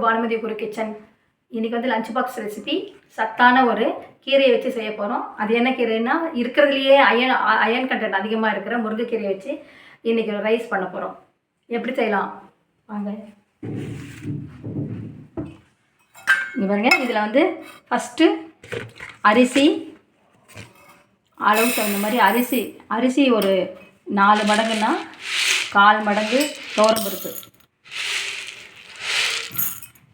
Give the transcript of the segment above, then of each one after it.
பானுமதி குரு kitchen இன்றைக்கி வந்து lunch box recipe சத்தான ஒரு கீரையை வச்சு செய்ய போகிறோம் அது என்ன கீரைன்னா இருக்கிறதுலையே அயன் அயன் கண்டென்ட் அதிகமாக இருக்கிற முருங்கைக்கீரையை வச்சு இன்றைக்கி ரைஸ் பண்ண போகிறோம் எப்படி செய்யலாம்? வாங்க. இங்கே பாருங்க இதில் வந்து ஃபஸ்ட்டு அரிசி அளவுக்கு தகுந்த மாதிரி அரிசி அரிசி ஒரு நாலு மடங்குன்னா கால் மடங்கு தோரம்பருப்பு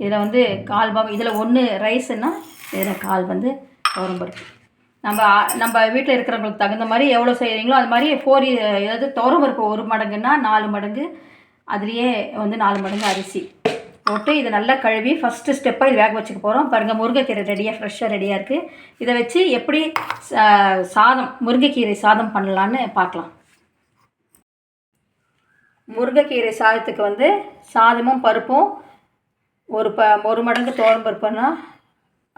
இதில் வந்து கால் பாகம் இதில் ஒன்று ரைஸுன்னா இதில் கால் வந்து பருப்பு நம்ம நம்ம வீட்டில் இருக்கிறவங்களுக்கு தகுந்த மாதிரி எவ்வளோ செய்கிறீங்களோ அது மாதிரி ஃபோர் ஏதாவது பருப்பு ஒரு மடங்குன்னா நாலு மடங்கு. அதுலேயே வந்து நாலு மடங்கு அரிசி போட்டு இதை நல்லா கழுவி ஃபஸ்ட்டு ஸ்டெப்பாக இது வேக வச்சுக்க போகிறோம் பாருங்கள் முருங்கைக்கீரை ரெடியாக ஃப்ரெஷ்ஷாக ரெடியாக இருக்குது இதை வச்சு எப்படி சா- சாதம் முருங்கைக்கீரை சாதம் பண்ணலான்னு பார்க்கலாம். முருங்கைக்கீரை சாதத்துக்கு வந்து சாதமும் பருப்பும் ஒரு ப ஒரு மடங்கு தோரம் பருப்புன்னா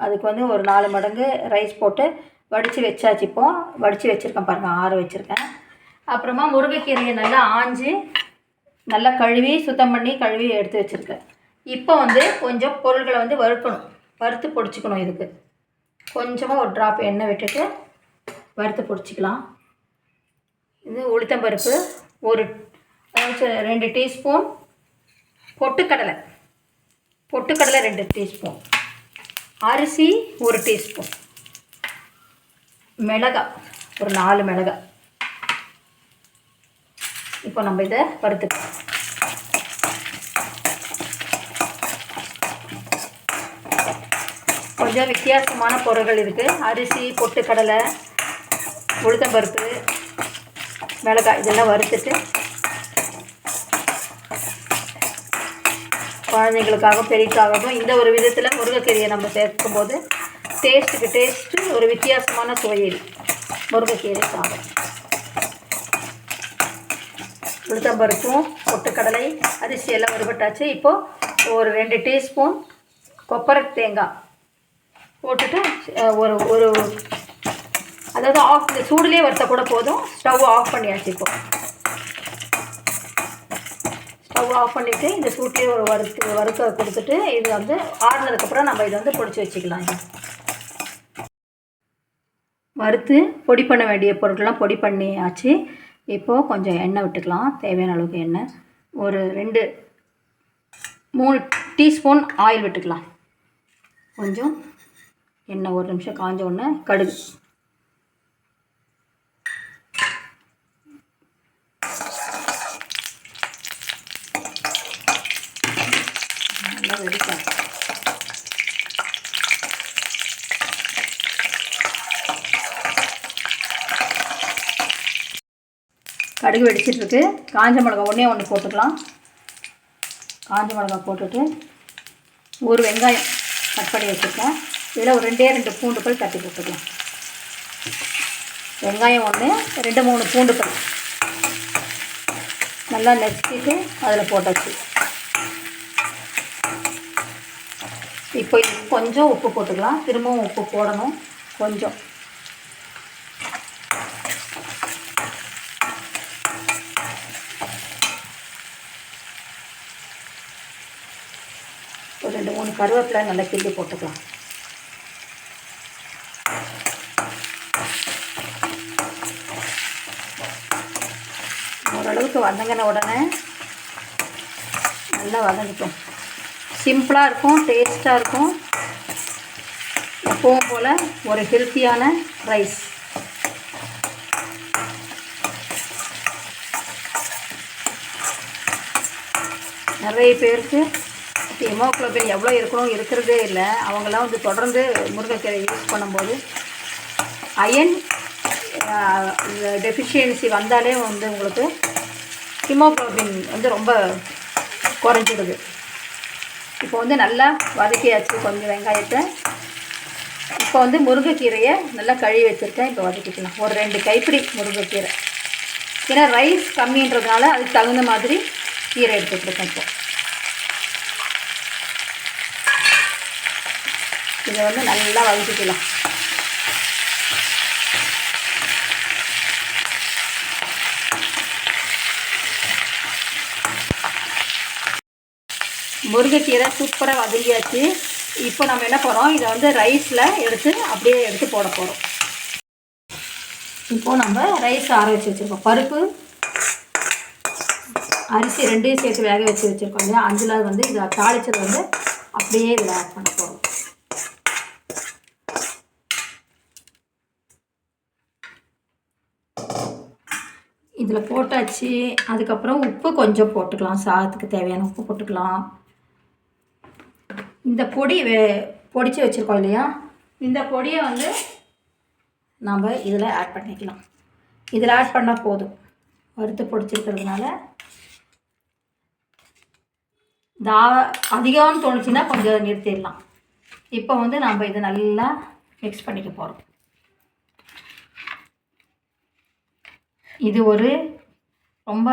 அதுக்கு வந்து ஒரு நாலு மடங்கு ரைஸ் போட்டு வடித்து வச்சாச்சு இப்போது வடித்து வச்சுருக்கேன் பாருங்கள் ஆற வச்சுருக்கேன். அப்புறமா முருங்கைக்கீரையை நல்லா ஆஞ்சு நல்லா கழுவி சுத்தம் பண்ணி கழுவி எடுத்து வச்சுருக்கேன். இப்போ வந்து கொஞ்சம் பொருள்களை வந்து வறுக்கணும். வறுத்து பிடிச்சிக்கணும் இதுக்கு. கொஞ்சமாக ஒரு ட்ராப் எண்ணெய் விட்டுட்டு வறுத்து பொடிச்சிக்கலாம். இது உளுத்தம்பருப்பு ஒரு ரெண்டு டீஸ்பூன் பொட்டுக்கடலை. பொட்டுக்கடலை ரெண்டு டீஸ்பூன் அரிசி ஒரு டீஸ்பூன் மிளகாய் ஒரு நாலு மிளகாய் இப்போ நம்ம இதை வறுத்துக்கலாம். கொஞ்சம் வித்தியாசமான பொருட்கள் இருக்குது அரிசி பொட்டுக்கடலை உளுத்தம்பருப்பு மிளகாய் இதெல்லாம் வறுத்துட்டு குழந்தைங்களுக்காகவும் பெரியக்காகவும் இந்த ஒரு விதத்தில் முருங்கைக்கீரையை நம்ம சேர்க்கும்போது டேஸ்ட்டுக்கு டேஸ்ட்டு ஒரு வித்தியாசமான சுவையில் முருங்கைக்கீரை சாதம். உளுத்தம்பருப்பும் பொட்டுக்கடலை அரிசி எல்லாம் வறுபட்டாச்சு. இப்போது ஒரு ரெண்டு டீஸ்பூன் கொப்பரை தேங்காய் போட்டுட்டு ஒரு ஒரு அதாவது ஆஃப் இந்த சூடுலேயே வறுத்தா கூட போதும். ஸ்டவ் ஆஃப் பண்ணியாச்சு இப்போது ஸ்டவ் ஆஃப் பண்ணிவிட்டு இந்த சூட்லேயே ஒரு வறுத்து வறுக்க கொடுத்துட்டு இது வந்து ஆறுனதுக்கப்புறம் நம்ம இதை வந்து பொடிச்சு வச்சுக்கலாம் வறுத்து பொடி பண்ண வேண்டிய பொருட்கள்லாம் பொடி பண்ணியாச்சு. இப்போது கொஞ்சம் எண்ணெய் விட்டுக்கலாம். தேவையான அளவுக்கு எண்ணெய். ஒரு ரெண்டு மூணு டீஸ்பூன் ஆயில் விட்டுக்கலாம். கொஞ்சம் எண்ணெய் ஒரு நிமிஷம் காஞ்ச உடனே கடுகு. நல்லா வெடிக்கும் கடுகு வெடிச்சிட்டு இருக்கு காஞ்ச மிளகா ஒன்றே ஒன்று போட்டுக்கலாம். காஞ்ச மிளகா போட்டுட்டு ஒரு வெங்காயம் கட் பண்ணி வச்சுருக்கேன். இதில் ஒரு ரெண்டே ரெண்டு பூண்டு பல் தட்டி போட்டுக்கலாம். வெங்காயம் ஒன்று ரெண்டு மூணு பூண்டு பல் நல்லா நெச்சுக்கிட்டு அதில் போட்டாச்சு. இப்போ கொஞ்சம் உப்பு போட்டுக்கலாம். திரும்பவும் உப்பு போடணும். கொஞ்சம். ஒரு ரெண்டு மூணு கருவேப்பிலை நல்லா கிள்ளி போட்டுக்கலாம். ஓரளவுக்கு வதங்கின உடனே நல்லா வதங்கிட்டோம் சிம்பிளாக இருக்கும் டேஸ்ட்டாக இருக்கும். எப்பவும் போல் ஒரு ஹெல்த்தியான ரைஸ். நிறைய பேருக்கு ஹெமோக்ளோபின் எவ்வளோ இருக்கணும் இருக்கிறதே இல்லை. அவங்கெல்லாம் வந்து தொடர்ந்து முருங்கைக்கீரை யூஸ் பண்ணும்போது அயன் டெஃபிஷியன்சி வந்தாலே வந்து உங்களுக்கு ஹிமோக்ளோபின் வந்து ரொம்ப குறைஞ்சிடுது. இப்போ வந்து நல்லா வதக்கியாச்சு கொஞ்சம் வெங்காயத்தை. இப்போ வந்து முருங்கைக்கீரையை நல்லா கழுவி வச்சுருக்கேன். இப்போ வதக்கிக்கலாம். ஒரு ரெண்டு கைப்பிடி முருங்கைக்கீரை. ஏன்னா ரைஸ் கம்மின்றதுனால அதுக்கு தகுந்த மாதிரி கீரை எடுத்துகிட்ருக்கேன் இப்போ. இதை வந்து நல்லா வதக்கிக்கலாம். முருங்கைக்கீரை சூப்பராக வதங்கியாச்சு. இப்போ நம்ம என்ன பண்ணுறோம் இதை வந்து ரைஸில் எடுத்து அப்படியே எடுத்து போட போகிறோம் இப்போது நம்ம ரைஸ் ஆற வச்சு வச்சுருக்கோம். பருப்பு அரிசி ரெண்டையும் சேர்த்து வேக வச்சு வச்சுருக்கோம் இல்லையா? அதில் வந்து இதை தாளிச்சது வந்து அப்படியே இதில் ஆட் பண்ண போகிறோம் இதில் போட்டாச்சு. அதுக்கப்புறம் உப்பு கொஞ்சம் போட்டுக்கலாம். சாதத்துக்கு தேவையான உப்பு போட்டுக்கலாம். இந்த பொடி வே பொடிச்சு வச்சுருக்கோம் இல்லையா? இந்த பொடியை வந்து நம்ம இதில் ஆட் பண்ணிக்கலாம். இதில் ஆட் பண்ணால் போதும். வறுத்து பொடிச்சிருக்கிறதுனால. தா அதிகம்னு தோணுச்சுன்னா கொஞ்சம் நிறுத்திடலாம். இப்போ வந்து நம்ம இதை நல்லா மிக்ஸ் பண்ணிக்க போகிறோம் இது ஒரு ரொம்ப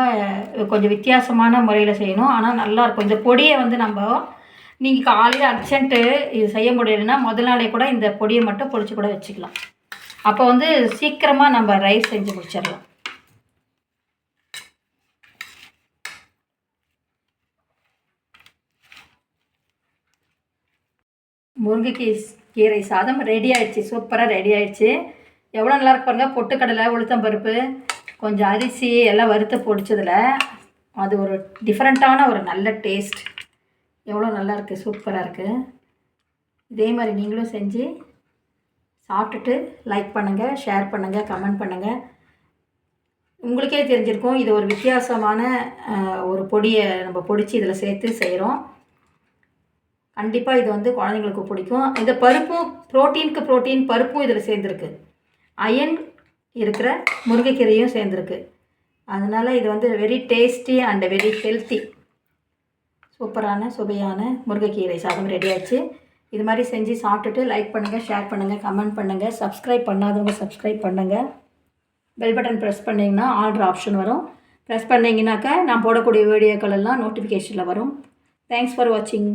கொஞ்சம் வித்தியாசமான முறையில் செய்யணும். ஆனால் நல்லாயிருக்கும் இந்த பொடியை வந்து நம்ம நீங்கள் காலையில் அர்ஜென்ட்டு இது செய்ய முடியலைன்னா முதல் நாளே கூட இந்த பொடியை மட்டும் பொடிச்சு கூட வச்சுக்கலாம். அப்போ வந்து சீக்கிரமாக நம்ம ரைஸ் செஞ்சு முடிச்சிடலாம். முருங்கைக்கீ கீரை சாதம் ரெடி ஆயிடுச்சு சூப்பராக ரெடி ஆயிடுச்சு. எவ்வளோ நல்லா இருக்கு பாருங்க பொட்டுக்கடலை உளுத்தம்பருப்பு கொஞ்சம் அரிசி எல்லாம் வறுத்து பொடிச்சதில் அது ஒரு டிஃப்ரெண்ட்டான ஒரு நல்ல டேஸ்ட் எவ்வளோ நல்லாயிருக்கு சூப்பராக இருக்குது இதே மாதிரி நீங்களும் செஞ்சு சாப்பிட்டுட்டு லைக் பண்ணுங்கள் ஷேர் பண்ணுங்கள் கமெண்ட் பண்ணுங்கள் உங்களுக்கே தெரிஞ்சிருக்கும் இது ஒரு வித்தியாசமான ஒரு பொடியை நம்ம பொடிச்சு இதில் சேர்த்து செய்கிறோம். கண்டிப்பாக இது வந்து குழந்தைங்களுக்கு பிடிக்கும். இந்த பருப்பும் ப்ரோட்டீனுக்கு ப்ரோட்டீன் பருப்பும் இதில் சேர்ந்துருக்கு. அயன் இருக்கிற முருங்கைக்கீரையும் சேர்ந்துருக்கு. அதனால் இது வந்து very tasty and very healthy சூப்பரான சுவையான முருங்கைக்கீரை சாதம் ரெடி இது மாதிரி செஞ்சு சாப்பிட்டுட்டு லைக் பண்ணுங்கள் ஷேர் பண்ணுங்கள் கமெண்ட் பண்ணுங்கள் சப்ஸ்கிரைப் பண்ணாதவங்க சப்ஸ்கிரைப் பண்ணுங்கள் பெல் பட்டன் ப்ரெஸ் பண்ணிங்கன்னா ஆர்டர் ஆப்ஷன் வரும். ப்ரெஸ் பண்ணிங்கனாக்கா நான் போடக்கூடிய வீடியோக்கள் எல்லாம் நோட்டிஃபிகேஷனில் வரும். தேங்க்ஸ் ஃபார் வாட்சிங்